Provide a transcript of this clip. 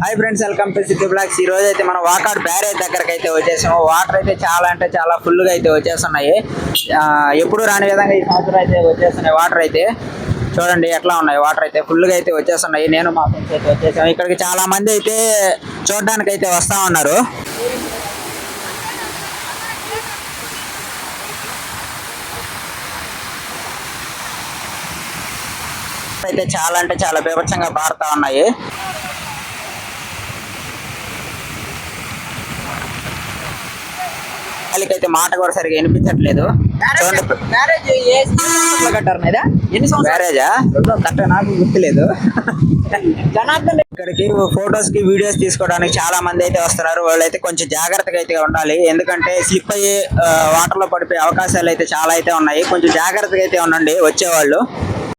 Hi friends welcome to city blocks ఈ రోజు అయితే మనం వాకాడ్ బ్యారేజ్ దగ్గరకు అయితే వచ్చేసాము. వాటర్ అయితే చాలా అంటే చాలా ఫుల్గా గా అయితే వచ్చేస్తున్నాయి. ఎప్పుడు రాని విధంగా ఈ సంవత్సరం అయితే వచ్చేస్తున్నాయి. వాటర్ అయితే చూడండి ఎట్లా ఉన్నాయి. వాటర్ అయితే ఫుల్గా గా అయితే వచ్చేస్తున్నాయి. నేను మా ఫ్రెండ్స్ అయితే వచ్చేసాము. ఇక్కడికి చాలా మంది అయితే చూడడానికి అయితే వస్తా ఉన్నారు. అయితే చాలా అంటే చాలా బీభత్సంగా పారుతా ఉన్నాయి. వాళ్ళకైతే మాట కూడా సరిగా వినిపించట్లేదు. మ్యారేజా కరెక్ట్ నాకు గుర్తులేదు. జనార్దన్ ఇక్కడికి ఫొటోస్కి వీడియోస్ తీసుకోవడానికి చాలా మంది అయితే వస్తున్నారు. వాళ్ళైతే కొంచెం జాగ్రత్తగా అయితే ఉండాలి. ఎందుకంటే స్లిప్ అయ్యి వాటర్లో పడిపోయే అవకాశాలు అయితే చాలా అయితే ఉన్నాయి. కొంచెం జాగ్రత్తగా అయితే ఉండండి వచ్చేవాళ్ళు.